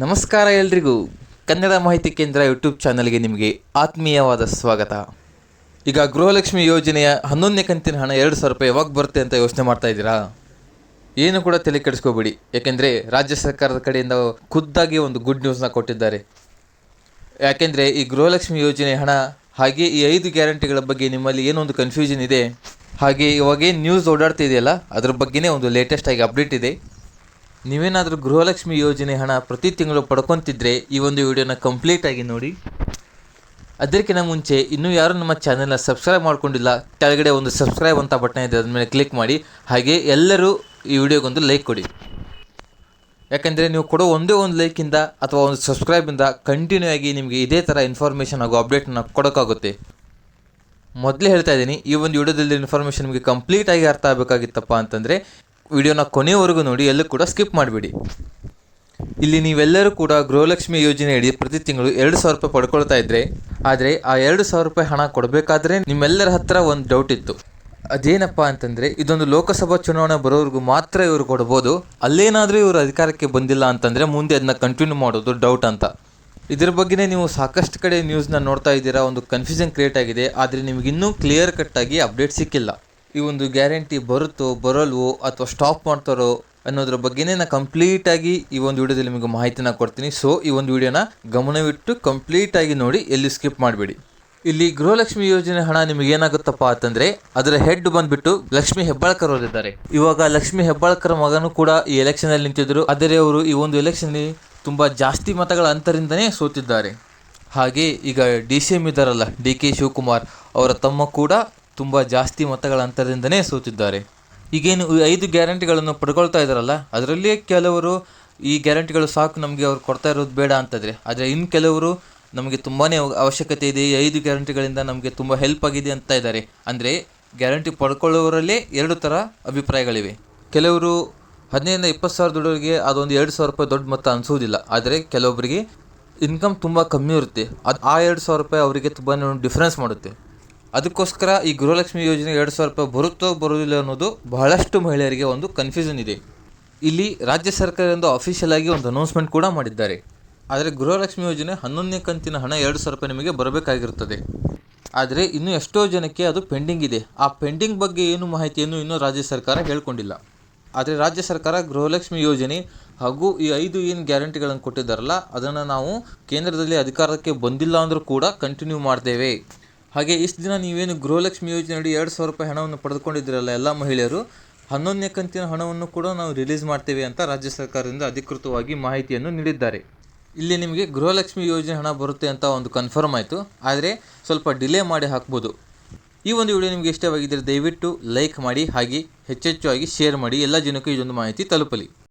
ನಮಸ್ಕಾರ ಎಲ್ರಿಗೂ. ಕನ್ನಡ ಮಾಹಿತಿ ಕೇಂದ್ರ ಯೂಟ್ಯೂಬ್ ಚಾನಲ್ಗೆ ನಿಮಗೆ ಆತ್ಮೀಯವಾದ ಸ್ವಾಗತ. ಈಗ ಗೃಹಲಕ್ಷ್ಮಿ ಯೋಜನೆಯ ಹನ್ನೊಂದನೇ ಕಂತಿನ ಹಣ ಎರಡು ಸಾವಿರ ರೂಪಾಯಿ ಯಾವಾಗ ಬರುತ್ತೆ ಅಂತ ಯೋಚನೆ ಮಾಡ್ತಾ ಇದ್ದೀರಾ? ಏನು ಕೂಡ ತಲೆ ಕೆಡಿಸ್ಕೋಬೇಡಿ. ಯಾಕೆಂದರೆ ರಾಜ್ಯ ಸರ್ಕಾರದ ಕಡೆಯಿಂದ ಖುದ್ದಾಗಿ ಒಂದು ಗುಡ್ ನ್ಯೂಸ್ನ ಕೊಟ್ಟಿದ್ದಾರೆ. ಯಾಕೆಂದರೆ ಈ ಗೃಹಲಕ್ಷ್ಮಿ ಯೋಜನೆ ಹಣ ಹಾಗೆ ಈ ಐದು ಗ್ಯಾರಂಟಿಗಳ ಬಗ್ಗೆ ನಿಮ್ಮಲ್ಲಿ ಏನೊಂದು ಕನ್ಫ್ಯೂಷನ್ ಇದೆ. ಹಾಗೆ ಇವಾಗೇನು ನ್ಯೂಸ್ ಓಡಾಡ್ತಿದೆಯಲ್ಲ, ಅದ್ರ ಬಗ್ಗೆನೇ ಒಂದು ಲೇಟೆಸ್ಟ್ ಆಗಿ ಅಪ್ಡೇಟ್ ಇದೆ. ನೀವೇನಾದರೂ ಗೃಹಲಕ್ಷ್ಮಿ ಯೋಜನೆ ಹಣ ಪ್ರತಿ ತಿಂಗಳು ಪಡ್ಕೊತಿದ್ರೆ ಈ ಒಂದು ವಿಡಿಯೋನ ಕಂಪ್ಲೀಟ್ ಆಗಿ ನೋಡಿ. ಅದಕ್ಕಿಂತ ಮುಂಚೆ ಇನ್ನೂ ಯಾರು ನಮ್ಮ ಚಾನೆಲ್ನ ಸಬ್ಸ್ಕ್ರೈಬ್ ಮಾಡ್ಕೊಂಡಿಲ್ಲ, ಕೆಳಗಡೆ ಒಂದು ಸಬ್ಸ್ಕ್ರೈಬ್ ಅಂತ ಬಟನ್ ಇದೆ ಅದ್ರ ಮೇಲೆ ಕ್ಲಿಕ್ ಮಾಡಿ, ಹಾಗೆ ಎಲ್ಲರೂ ಈ ವಿಡಿಯೋಗೊಂದು ಲೈಕ್ ಕೊಡಿ. ಯಾಕಂದರೆ ನೀವು ಕೊಡೋ ಒಂದೇ ಒಂದು ಲೈಕಿಂದ ಅಥವಾ ಒಂದು ಸಬ್ಸ್ಕ್ರೈಬಿಂದ ಕಂಟಿನ್ಯೂ ಆಗಿ ನಿಮಗೆ ಇದೇ ಥರ ಇನ್ಫಾರ್ಮೇಷನ್ ಹಾಗೂ ಅಪ್ಡೇಟ್ನ ಕೊಡೋಕ್ಕಾಗುತ್ತೆ. ಮೊದಲೇ ಹೇಳ್ತಾ ಇದ್ದೀನಿ, ಈ ಒಂದು ವಿಡಿಯೋದಲ್ಲಿ ಇನ್ಫಾರ್ಮೇಷನ್ ನಿಮಗೆ ಕಂಪ್ಲೀಟ್ ಆಗಿ ಅರ್ಥ ಆಗಬೇಕಾಗಿತ್ತಪ್ಪ ಅಂತಂದರೆ ವಿಡಿಯೋನ ಕೊನೆಯವರೆಗೂ ನೋಡಿ, ಎಲ್ಲೂ ಕೂಡ ಸ್ಕಿಪ್ ಮಾಡಬೇಡಿ. ಇಲ್ಲಿ ನೀವೆಲ್ಲರೂ ಕೂಡ ಗೃಹಲಕ್ಷ್ಮಿ ಯೋಜನೆಯಡಿ ಪ್ರತಿ ತಿಂಗಳು ಎರಡು ಸಾವಿರ ರೂಪಾಯಿ ಪಡ್ಕೊಳ್ತಾ ಇದ್ರೆ, ಆದರೆ ಆ ಎರಡು ಸಾವಿರ ರೂಪಾಯಿ ಹಣ ಕೊಡಬೇಕಾದ್ರೆ ನಿಮ್ಮೆಲ್ಲರ ಹತ್ರ ಒಂದು ಡೌಟ್ ಇತ್ತು. ಅದೇನಪ್ಪ ಅಂತಂದರೆ, ಇದೊಂದು ಲೋಕಸಭಾ ಚುನಾವಣೆ ಬರೋವರೆಗೂ ಮಾತ್ರ ಇವರು ಕೊಡ್ಬೋದು, ಅಲ್ಲೇನಾದರೂ ಇವರು ಅಧಿಕಾರಕ್ಕೆ ಬಂದಿಲ್ಲ ಅಂತಂದರೆ ಮುಂದೆ ಅದನ್ನ ಕಂಟಿನ್ಯೂ ಮಾಡೋದು ಡೌಟ್ ಅಂತ. ಇದ್ರ ಬಗ್ಗೆನೇ ನೀವು ಸಾಕಷ್ಟು ಕಡೆ ನ್ಯೂಸ್ನ ನೋಡ್ತಾ ಇದ್ದೀರಾ, ಒಂದು ಕನ್ಫ್ಯೂಷನ್ ಕ್ರಿಯೇಟ್ ಆಗಿದೆ, ಆದರೆ ನಿಮಗಿನ್ನೂ ಕ್ಲಿಯರ್ ಕಟ್ಟಾಗಿ ಅಪ್ಡೇಟ್ ಸಿಕ್ಕಿಲ್ಲ. ಈ ಒಂದು ಗ್ಯಾರಂಟಿ ಬರುತ್ತೋ, ಬರಲ್ವೋ ಅಥವಾ ಸ್ಟಾಪ್ ಮಾಡ್ತಾರೋ ಅನ್ನೋದ್ರ ಬಗ್ಗೆನೇ ನಾನು ಕಂಪ್ಲೀಟಾಗಿ ಈ ಒಂದು ವಿಡಿಯೋದಲ್ಲಿ ನಿಮಗೆ ಮಾಹಿತಿನ ಕೊಡ್ತೀನಿ. ಸೊ ಈ ಒಂದು ವಿಡಿಯೋನ ಗಮನವಿಟ್ಟು ಕಂಪ್ಲೀಟಾಗಿ ನೋಡಿ, ಎಲ್ಲಿ ಸ್ಕಿಪ್ ಮಾಡಬೇಡಿ. ಇಲ್ಲಿ ಗೃಹಲಕ್ಷ್ಮಿ ಯೋಜನೆ ಹಣ ನಿಮಗೆ ಏನಾಗುತ್ತಪ್ಪ ಅಂತಂದ್ರೆ, ಅದರ ಹೆಡ್ ಬಂದ್ಬಿಟ್ಟು ಲಕ್ಷ್ಮಿ ಹೆಬ್ಬಾಳ್ಕರ್ ಅವರಿದ್ದಾರೆ. ಇವಾಗ ಲಕ್ಷ್ಮಿ ಹೆಬ್ಬಾಳ್ಕರ್ ಮಗನೂ ಕೂಡ ಈ ಎಲೆಕ್ಷನ್ ಅಲ್ಲಿ ನಿಂತಿದ್ರು. ಆದರೆ ಅವರು ಈ ಒಂದು ಎಲೆಕ್ಷನ್ ತುಂಬಾ ಜಾಸ್ತಿ ಮತಗಳ ಅಂತರಿಂದನೇ ಸೋತಿದ್ದಾರೆ. ಹಾಗೆ ಈಗ ಡಿ ಸಿ ಎಂ ಇದ್ದಾರಲ್ಲ ಡಿ ಕೆ ಶಿವಕುಮಾರ್ ಅವರ ತಮ್ಮ ಕೂಡ ತುಂಬ ಜಾಸ್ತಿ ಮತಗಳ ಅಂತರದಿಂದನೇ ಸೋತಿದ್ದಾರೆ. ಈಗೇನು ಐದು ಗ್ಯಾರಂಟಿಗಳನ್ನು ಪಡ್ಕೊಳ್ತಾ ಇದ್ದಾರಲ್ಲ, ಅದರಲ್ಲಿಯೇ ಕೆಲವರು ಈ ಗ್ಯಾರಂಟಿಗಳು ಸಾಕು ನಮಗೆ ಅವ್ರು ಕೊಡ್ತಾ ಇರೋದು ಬೇಡ ಅಂತಂದರೆ. ಆದರೆ ಇನ್ನು ಕೆಲವರು ನಮಗೆ ತುಂಬಾ ಅವಶ್ಯಕತೆ ಇದೆ, ಈ ಐದು ಗ್ಯಾರಂಟಿಗಳಿಂದ ನಮಗೆ ತುಂಬ ಹೆಲ್ಪ್ ಆಗಿದೆ ಅಂತ ಇದ್ದಾರೆ. ಅಂದರೆ ಗ್ಯಾರಂಟಿ ಪಡ್ಕೊಳ್ಳೋರಲ್ಲೇ ಎರಡು ಥರ ಅಭಿಪ್ರಾಯಗಳಿವೆ. ಕೆಲವರು ಹದಿನೈದರಿಂದ ಇಪ್ಪತ್ತು ಸಾವಿರ ದುಡ್ಡೋರಿಗೆ ಅದೊಂದು ಎರಡು ಸಾವಿರ ರೂಪಾಯಿ ದೊಡ್ಡ ಮೊತ್ತ ಅನಿಸೋದಿಲ್ಲ. ಆದರೆ ಕೆಲವೊಬ್ಬರಿಗೆ ಇನ್ಕಮ್ ತುಂಬ ಕಮ್ಮಿ ಇರುತ್ತೆ. ಅದು ಆ ಎರಡು ಸಾವಿರ ರೂಪಾಯಿ ಅವರಿಗೆ ತುಂಬಾ ಡಿಫ್ರೆನ್ಸ್ ಮಾಡುತ್ತೆ. ಅದಕ್ಕೋಸ್ಕರ ಈ ಗೃಹಲಕ್ಷ್ಮಿ ಯೋಜನೆ ಎರಡು ಸಾವಿರ ರೂಪಾಯಿ ಬರುತ್ತೋ ಬರೋದಿಲ್ಲ ಅನ್ನೋದು ಬಹಳಷ್ಟು ಮಹಿಳೆಯರಿಗೆ ಒಂದು ಕನ್ಫ್ಯೂಷನ್ ಇದೆ. ಇಲ್ಲಿ ರಾಜ್ಯ ಸರ್ಕಾರದಿಂದ ಅಫಿಷಿಯಲ್ ಆಗಿ ಒಂದು ಅನೌನ್ಸ್ಮೆಂಟ್ ಕೂಡ ಮಾಡಿದ್ದಾರೆ. ಆದರೆ ಗೃಹಲಕ್ಷ್ಮಿ ಯೋಜನೆ ಹನ್ನೊಂದನೇ ಕಂತಿನ ಹಣ ಎರಡು ಸಾವಿರ ರೂಪಾಯಿ ನಿಮಗೆ ಬರಬೇಕಾಗಿರುತ್ತದೆ. ಆದರೆ ಇನ್ನೂ ಎಷ್ಟೋ ಜನಕ್ಕೆ ಅದು ಪೆಂಡಿಂಗ್ ಇದೆ. ಆ ಪೆಂಡಿಂಗ್ ಬಗ್ಗೆ ಏನು ಮಾಹಿತಿಯನ್ನು ಇನ್ನೂ ರಾಜ್ಯ ಸರ್ಕಾರ ಹೇಳ್ಕೊಂಡಿಲ್ಲ. ಆದರೆ ರಾಜ್ಯ ಸರ್ಕಾರ ಗೃಹಲಕ್ಷ್ಮಿ ಯೋಜನೆ ಹಾಗೂ ಈ ಐದು ಏನು ಗ್ಯಾರಂಟಿಗಳನ್ನು ಕೊಟ್ಟಿದ್ದಾರಲ್ಲ, ಅದನ್ನು ನಾವು ಕೇಂದ್ರದಲ್ಲಿ ಅಧಿಕಾರಕ್ಕೆ ಬಂದಿಲ್ಲ ಅಂದರೂ ಕೂಡ ಕಂಟಿನ್ಯೂ ಮಾಡ್ತೇವೆ. ಹಾಗೆ ಇಷ್ಟು ದಿನ ನೀವೇನು ಗೃಹಲಕ್ಷ್ಮಿ ಯೋಜನೆ ಅಡಿ ಎರಡು ಸಾವಿರ ರೂಪಾಯಿ ಹಣವನ್ನು ಪಡೆದುಕೊಂಡಿದ್ದೀರಲ್ಲ ಎಲ್ಲ ಮಹಿಳೆಯರು ಹನ್ನೊಂದನೇ ಕಂತಿನ ಹಣವನ್ನು ಕೂಡ ನಾವು ರಿಲೀಸ್ ಮಾಡ್ತೇವೆ ಅಂತ ರಾಜ್ಯ ಸರ್ಕಾರದಿಂದ ಅಧಿಕೃತವಾಗಿ ಮಾಹಿತಿಯನ್ನು ನೀಡಿದ್ದಾರೆ. ಇಲ್ಲಿ ನಿಮಗೆ ಗೃಹಲಕ್ಷ್ಮಿ ಯೋಜನೆ ಹಣ ಬರುತ್ತೆ ಅಂತ ಒಂದು ಕನ್ಫರ್ಮ್ ಆಯಿತು. ಆದರೆ ಸ್ವಲ್ಪ ಡಿಲೇ ಮಾಡಿ ಹಾಕ್ಬೋದು. ಈ ಒಂದು ವಿಡಿಯೋ ನಿಮಗೆ ಇಷ್ಟವಾಗಿದ್ದರೆ ದಯವಿಟ್ಟು ಲೈಕ್ ಮಾಡಿ, ಹಾಗೆ ಹೆಚ್ಚೆಚ್ಚು ಆಗಿ ಶೇರ್ ಮಾಡಿ. ಎಲ್ಲ ಜನಕ್ಕೂ ಇದೊಂದು ಮಾಹಿತಿ ತಲುಪಲಿ.